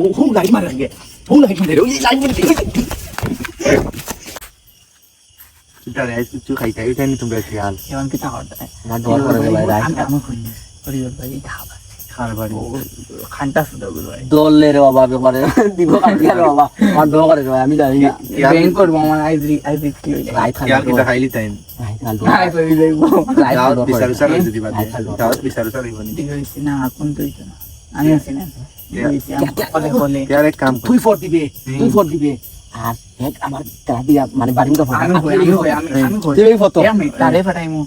ও light মার লাগে হু light মার ওই লাইট মার Kita dah itu tu kai kai kan tu এমন কি তা করতে Nak dua orang yang আমি আমি করি ভাই খাবার Hal খানটা শুধু ভাই দলের বাবা ব্যাপারে দিব কাটিয়ার বাবা আমার দোয়া করে দেবে আমি জানি ব্যাংক করব আমার আইজি আইজি কি হইলে light Ya kita kai time. নাই তো যাইবো Daud bisa besar itu di bawah. Daud bisa besar di bawah. ঠিক না কোন তো আমি আছি না তুই ফোর দিবে তুই ফোর দিবে। আর এক আমার তারা মানে বাড়ি মতো আমি আমি আমি আমি কই তুই ফটো। তারে ফাটাইমু।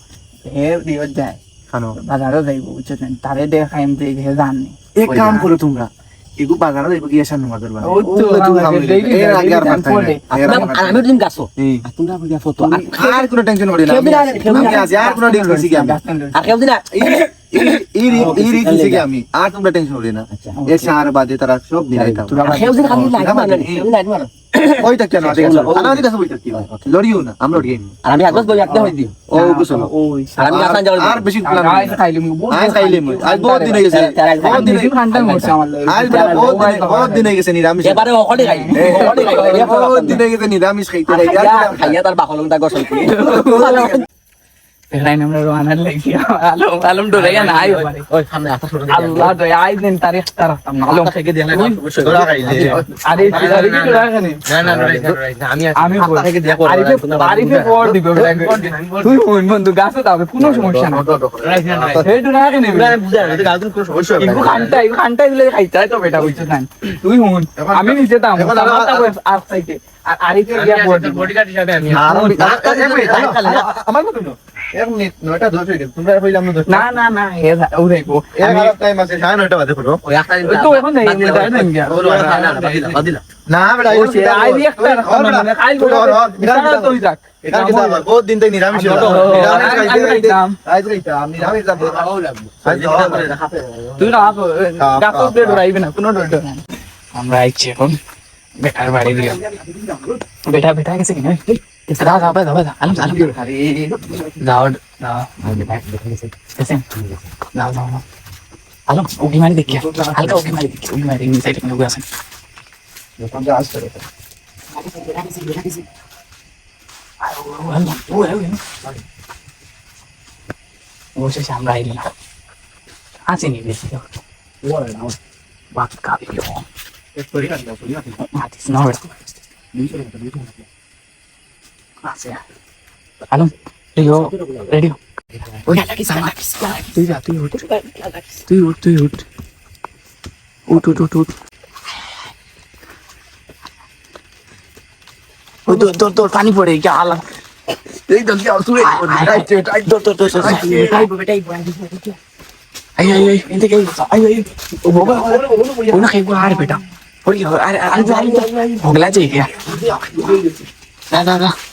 হে দিও যায়। Kano. বাজারও যাইবো বুঝছেন তারে দেখাইম যে হে জাননি এক কাম করো তোমরা এগু বাগানো যাইব কি আসার নমাজের বাবা ও তো এর আগে আর time পারতাম আমি দিন গাছো। তোমরা বুঝা ফটো। আর কোনো টেনশন করি না আর- আমি আর- আর কোনো কি আমি। আর কেউ দিন আমি আর তোমরা টেনশন করি না। আচ্ছা এর সার বাদে তারা সব দিলাইতাম আর কেউ দিন খালি লাইট মার কেউ লাইট মার। ওইটা কেন? আমাদের কাছে ওইটা কি লড়িও না আমরা লড়িয়ে আর আমি আগত বই একটা হই দিও ও বুঝছ? ওই আর আমি আসান যাওয়ার আর বেশি প্ল্যান আজ খাইলাম আজ খাইলে আজ বহুত দিন হয়ে গেছে। বহুত দিন বেশি মরছে আমার আজ বহুত দিন বহুত দিন হয়ে গেছে নিরামিষ। এবারে অকলে খাই। বহুত দিন হয়ে গেছে নিরামিষ খাইতে খাইয়া তার বাকলং গসল কি আমরা রোয়ানার লাগি আলম আলম ডরাইয়া না আই ওই সামনে আসা শুরু আল্লাহ দয়া আই দিন তারিখ তারাতাম আলম থেকে দিলা আরে আরে কি রাখানি না না না আমি আমি থেকে দিয়া করব আরিফে আরিফে পড় দিবে তুই মন বন্ধু গাছে যাবে কোনো সমস্যা না না। খানটা দিলে খাইতে তো বেটা বুঝছিস না তুই হুন আমি নিচে দাম। আর- সাইডে। আর গিয়া আমার না এক মিনিট নয়টা দশ গেছে তোমরা হইলাম না না না না হে ও দেখো টাইম আছে সাড়ে নয়টা বাজে করো তো এখন নেই উল্টা দেন গিয়া না বেটা ও আই একটা রাখা মানে খাইল বড় বিছানা তুই কি যাবা বহুত দিন থেকে নিরামিষ ছিল নিরামিষ খাইতে আজ খাইতাম নিরামিষ যাব আজ তুই না গাছ দিয়ে ডরাইবে না কোনো ডর আমরা আইছি এখন। বেটার বাড়ি দিয়ে বেটা বেটা গেছে কিনা দাও দাও দাও দাও আলম আলম দাও দাও গেছে দাও দাও দাও আলম উকি মারি দেখিয়া হালকা উকি মারি দেখি উকি মারি সাইডে কোনো আছে বসেছে আমরা আইলে না আসেনি বেশি বাপ কাবি মাতিস না বেটা আছে আলম রেডিও রেডিও ওই তুই যা তুই উঠ তুই উঠ তুই উঠ উঠ উঠ উঠ উঠ ওই তোর তোর তোর পানি পড়ে গিয়ে আলা এই তো কি তুই তোর তোর তোর ay ay ay hindi kayo ay ay ubo ba una kayo ko hari beta hori ari ari ari hogla je kya da da da ya Allah palle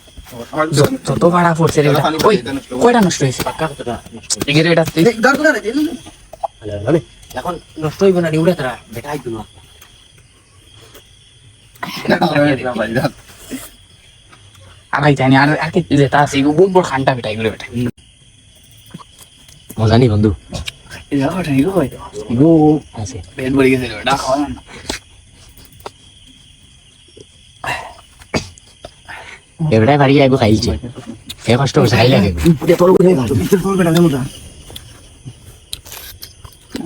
যত ভাড়া পড়ছে রে ওই কয়টা নষ্ট হয়েছে এগেরে এটা এখন নষ্ট হইব না উড়ে তারা বেটা আইতো না আর আই জানি আর আর কি যেটা বন্ধু এবারে বাড়ি আইবো খাইছে। এ কষ্ট করছে খাই লাগে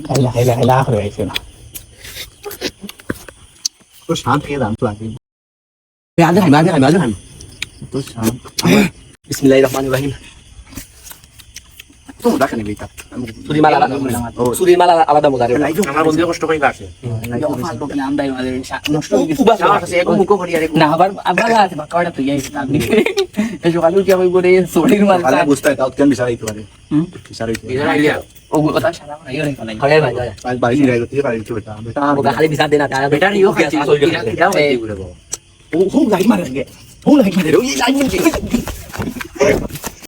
খাইলা খাইলা খাইলা করে আইছে না। তো শান্ত খেয়ে দাম তো আগে। আগে খাই আগে খাই আগে খাই তো শান্ত। বিসমিল্লাহির রহমানির রহিম। তো দেখেন এইটা সুরি মালা আলাদা সুরি মালা আলাদা মজা আমার বন্ধু কষ্ট করে হয়ে না আবার আবার আছে বা তুই আইছিস আপনি সকালে কি আমি বলে সরির মাল বুঝতে হয় কেন বিচার হইতে পারে বিচার হইতে বিজার আইলিয়া ও মানে ইয়ে হয় বিচার ও হুম মারে গে হুম লাইট মারে ওই মারে